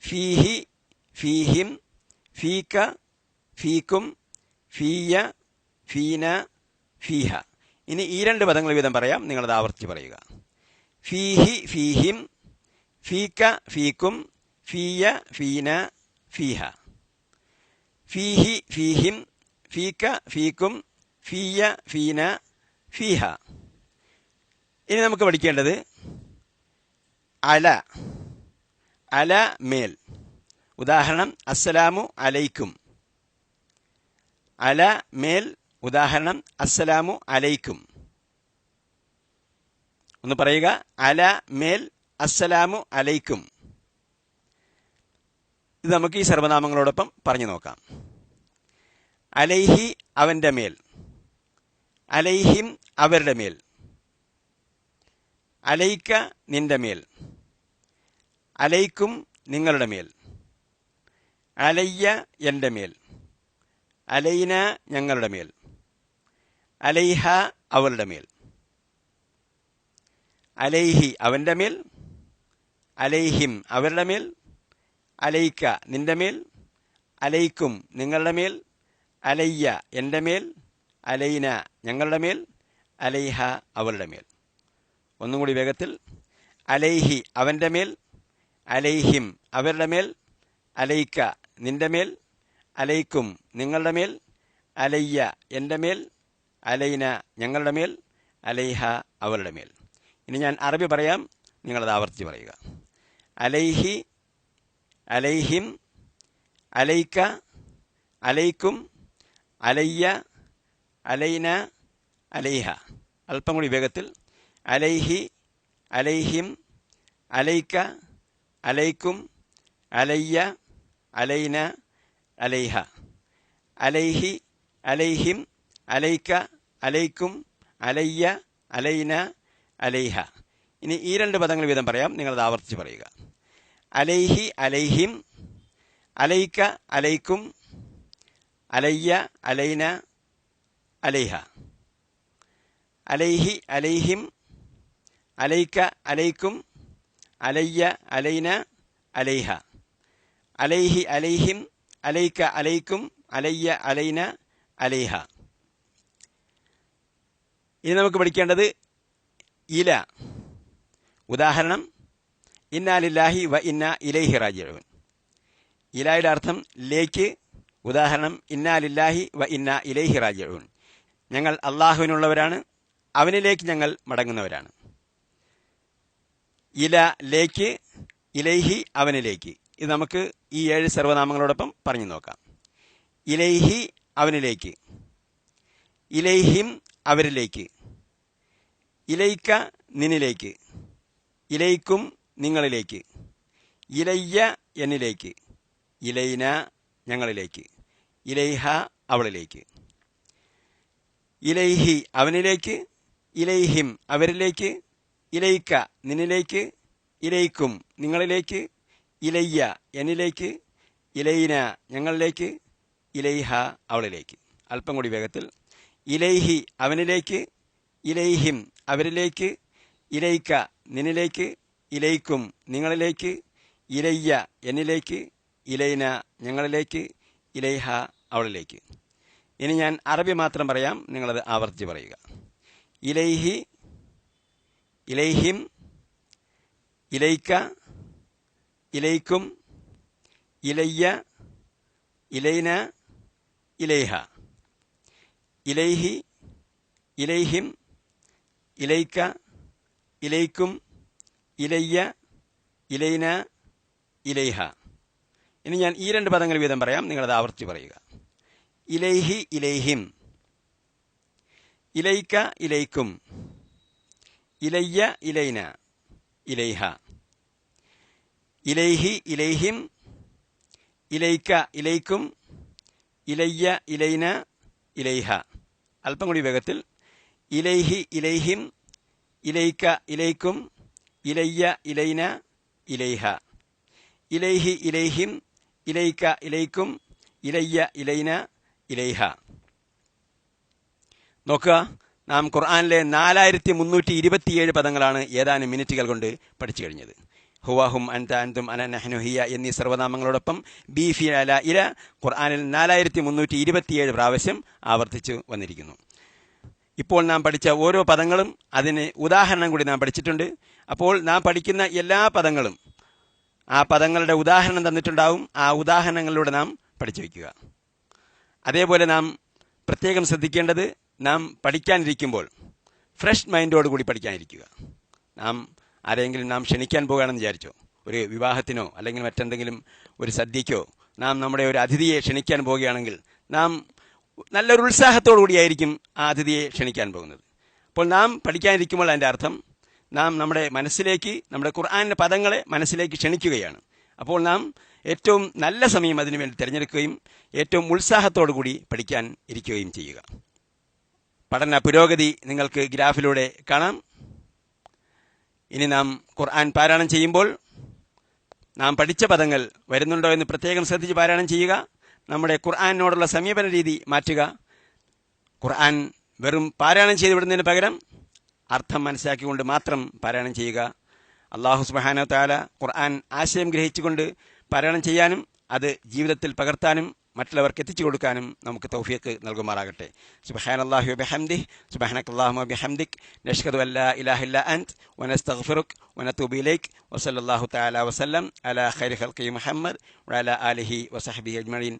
ഫീഹി ഫീഹിം ഫീക ഫീക്കും ഫീയ ഫീന ഫീഹ. ഇനി ഈ രണ്ട് പദങ്ങൾ വീതം പറയാം. നിങ്ങളത് ആവർത്തിച്ച് പറയുക. ഫീഹി ഫീഹിം ഫീക ഫീക്കും ഫീയ ഫീന ഫീഹ. ഫീഹി ഫീഹിം ഫീക ഫീക്കും ഫീയ ഫീന ഫീഹ. ഇനി നമുക്ക് പഠിക്കേണ്ടത് അല. അല മേൽ. ഉദാഹരണം അസ്സലാമു അലൈക്കും. അല മേൽ ഉദാഹരണം അസ്സലാമു അലൈക്കും. ഒന്ന് പറയുക അല മേൽ അസ്സലാമു അലൈക്കും. ഇത് നമുക്ക് ഈ സർവനാമങ്ങളോടൊപ്പം പറഞ്ഞു നോക്കാം. അലൈഹി അവന്റെ മേൽ. അലൈഹിം അവരുടെ മേൽ. അലൈക്ക നിന്റെ മേൽ. അലൈക്കും നിങ്ങളുടെ മേൽ. അലയ്യ എന്റെ മേൽ. അലൈന ഞങ്ങളുടെ മേൽ. അലൈഹ അവളുടെ മേൽ. അലൈഹി അവന്റെ മേൽ. അലൈഹിം അവരുടെ മേൽ. അലൈക്ക നിന്റെ മേൽ. അലൈക്കും നിങ്ങളുടെ മേൽ. അലയ്യ എന്റെ മേൽ. അലൈന ഞങ്ങളുടെ മേൽ. അലൈഹ അവളുടെ മേൽ. ഒന്നുകൂടി വേഗത്തിൽ. അലൈഹി അവന്റെ മേൽ. അലൈഹിം. അവരുടെ മേൽ അലൈക്ക. നിന്റെ മേൽ അലൈക്കും. നിങ്ങളുടെ മേൽ അലയ്യ. എന്റെ മേൽ അലൈന. ഞങ്ങളുടെ മേൽ അലൈഹ അവരുടെ മേൽ. ഇനി ഞാൻ അറബി പറയാം. നിങ്ങളത് ആവർത്തി പറയുക. അലൈഹി അലൈഹിം അലൈക്ക അലൈക്കും അലയ്യ അലൈന അലൈഹ. അല്പം കൂടി വേഗത്തിൽ. അലൈഹി അലൈഹിം അലൈക്ക അലൈക്കും അലയ്യ അലൈന അലൈഹ. അലൈഹി അലൈഹിം അലൈക്ക അലൈക്കും അലയ്യ അലൈന അലൈഹ. ഇനി ഈ രണ്ട് പദങ്ങൾ വീതം പറയാം. നിങ്ങളത് ആവർത്തിച്ച് പറയുക. അലൈഹി അലൈഹിം അലൈക്ക അലൈക്കും അലയ്യ അലൈന അലൈഹ. അലൈഹി അലൈഹിം അലൈക്ക അലൈക്കും അലയ്യ അലൈന അലൈഹ. അലൈഹി അലൈഹിം അലൈക്ക അലൈക്കും അലയ്യ അലൈന അലൈഹ. ഇനി നമുക്ക് പഠിക്കേണ്ടത് ഇല. ഉദാഹരണം ഇന്നാലില്ലാഹി വ ഇന്ന ഇലൈഹി റാജിഊൻ. ഇലായുടെ അർത്ഥം ലേക്ക്. ഉദാഹരണം ഇന്നാലില്ലാഹി വ ഇന്ന ഇലൈഹി റാജിഊൻ. ഞങ്ങൾ അള്ളാഹുവിനുള്ളവരാണ് അവനിലേക്ക് ഞങ്ങൾ മടങ്ങുന്നവരാണ്. ഇല ലേക്ക് ഇലൈഹി അവനിലേക്ക്. ഇത് നമുക്ക് ഈ ഏഴ് സർവനാമങ്ങളോടൊപ്പം പറഞ്ഞു നോക്കാം. ഇലൈഹി അവനിലേക്ക് ഇലൈഹിം അവരിലേക്ക് ഇലൈക്ക നിന്നിലേക്ക് ഇലൈക്കും നിങ്ങളിലേക്ക് ഇലയ്യ എന്നിലേക്ക് ഇലൈന ഞങ്ങളിലേക്ക് ഇലൈഹ അവളിലേക്ക്. ഇലൈഹി അവനിലേക്ക് ഇലൈഹിം അവരിലേക്ക് ഇലൈക്ക നിന്നിലേക്ക് ഇലയിക്കും. നിങ്ങളിലേക്ക് ഇലയ്യ എന്നിലേക്ക് ഇലയിന. ഞങ്ങളിലേക്ക് ഇലൈഹ അവളിലേക്ക്. അല്പം കൂടി വേഗത്തിൽ. ഇലൈഹി അവനിലേക്ക് ഇലൈഹിം. അവരിലേക്ക് ഇലയിക്ക നിന്നിലേക്ക് ഇലയിക്കും നിങ്ങളിലേക്ക് ഇലയ്യ എന്നിലേക്ക് ഇലൈന. ഞങ്ങളിലേക്ക് ഇലൈഹ അവളിലേക്ക്. ഇനി ഞാൻ അറബി മാത്രം പറയാം. നിങ്ങളത് ആവർത്തി പറയുക. ഇലൈഹി ഇലൈഹിം ഇലൈക്ക ഇലൈക്കും ഇലയ്യ ഇലൈന ഇലൈഹ. ഇലൈഹി ഇലൈഹിം ഇലൈക്ക ഇലൈക്കും ഇലയ്യ ഇലൈന ഇലൈഹ. ഇനി ഞാൻ ഈ രണ്ട് പദങ്ങൾ വീതം പറയാം. നിങ്ങളത് ആവർത്തി പറയുക. ഇലൈഹി ഇലൈഹിം. ഇലൈക്ക ഇലൈക്കും. ഇലയ്യ ഇലൈന ഇലൈഹ. ഇലൈഹി ഇലൈഹിം ഇലൈക്ക ഇലൈക്കും ഇലയ്യ ഇലൈന ഇലൈഹ. അല്പം കൂടി വേഗത്തിൽ. ഇലൈഹി ഇലൈഹിം ഇലൈക്ക ഇലൈക്കും ഇലയ്യ ഇലൈന ഇലൈഹ. ഇലൈഹി ഇലൈഹിം ഇലൈക്ക ഇലൈക്കും ഇലയ്യ ഇലൈന ഇലൈഹ. നോക്കുക. നാം ഖുർആാനിലെ നാലായിരത്തി മുന്നൂറ്റി ഇരുപത്തിയേഴ് പദങ്ങളാണ് ഏതാനും മിനിറ്റുകൾ കൊണ്ട് പഠിച്ചു കഴിഞ്ഞത്. ഹുവാഹും അൻത അൻതും അന നഹ്നു ഹിയ എന്നീ സർവനാമങ്ങളോടൊപ്പം ബി ഫി അല ഇല ഖുർആാനിൽ നാലായിരത്തി മുന്നൂറ്റി ഇരുപത്തിയേഴ് പ്രാവശ്യം ആവർത്തിച്ചു വന്നിരിക്കുന്നു. ഇപ്പോൾ നാം പഠിച്ച ഓരോ പദങ്ങളും അതിന് ഉദാഹരണം കൂടി നാം പഠിച്ചിട്ടുണ്ട്. അപ്പോൾ നാം പഠിക്കുന്ന എല്ലാ പദങ്ങളും ആ പദങ്ങളുടെ ഉദാഹരണം തന്നിട്ടുണ്ടാവും. ആ ഉദാഹരണങ്ങളിലൂടെ നാം പഠിച്ചു വയ്ക്കുക. അതേപോലെ നാം പ്രത്യേകം ശ്രദ്ധിക്കേണ്ടത് നാം പഠിക്കാനിരിക്കുമ്പോൾ ഫ്രഷ് മൈൻഡോട് കൂടി പഠിക്കാനിരിക്കുക. നാം ആരെങ്കിലും നാം ക്ഷണിക്കാൻ പോകുകയാണെന്ന് വിചാരിച്ചോ? ഒരു വിവാഹത്തിനോ അല്ലെങ്കിൽ മറ്റെന്തെങ്കിലും ഒരു സദ്യക്കോ നാം നമ്മുടെ ഒരു അതിഥിയെ ക്ഷണിക്കാൻ പോവുകയാണെങ്കിൽ നാം നല്ലൊരു ഉത്സാഹത്തോടു കൂടിയായിരിക്കും ആ അതിഥിയെ ക്ഷണിക്കാൻ പോകുന്നത്. അപ്പോൾ നാം പഠിക്കാനിരിക്കുമ്പോൾ അതിന്റെ അർത്ഥം നാം നമ്മുടെ മനസ്സിലേക്ക് നമ്മുടെ ഖുർആാനിന്റെ പദങ്ങളെ മനസ്സിലേക്ക് ക്ഷണിക്കുകയാണ്. അപ്പോൾ നാം ഏറ്റവും നല്ല സമയം അതിനുവേണ്ടി തിരഞ്ഞെടുക്കുകയും ഏറ്റവും ഉത്സാഹത്തോടു കൂടി പഠിക്കാൻ ഇരിക്കുകയും ചെയ്യുക. പഠന പുരോഗതി നിങ്ങൾക്ക് ഗ്രാഫിലൂടെ കാണാം. ഇനി നാം ഖുർആൻ പാരായണം ചെയ്യുമ്പോൾ നാം പഠിച്ച പദങ്ങൾ വരുന്നുണ്ടോ എന്ന് പ്രത്യേകം ശ്രദ്ധിച്ച് പാരായണം ചെയ്യുക. നമ്മുടെ ഖുർആാനിനോടുള്ള സമീപന രീതി മാറ്റുക. ഖുർആൻ വെറും പാരായണം ചെയ്ത് വിടുന്നതിന് പകരം അർത്ഥം മനസ്സിലാക്കിക്കൊണ്ട് മാത്രം പാരായണം ചെയ്യുക. അള്ളാഹു സുബാന താല ഖുർആൻ ആശയം ഗ്രഹിച്ചുകൊണ്ട് പാരായണം ചെയ്യാനും അത് ജീവിതത്തിൽ പകർത്താനും മറ്റുള്ളവർക്ക് എത്തിച്ചു കൊടുക്കാനും നമുക്ക് തൗഫീഖ് നൽകുമാറാകട്ടെ സുബഹാൻ അള്ളാഹു ബിഹംദി സുബഹാനക് അള്ളാഹു ബിഹംദിക് നഷ്ഹദു അല്ലാ ഇലാഹില്ല അൻത് വനസ്തഗ്ഫിറുക് വനത്തൂബിലേക്ക് വസല്ലാഹു തആല വസല്ലം അലാ ഖൈർ ഖൽഖി മുഹമ്മദ് വഅലാ ആലിഹി വസഹബിഹി അജ്മഈൻ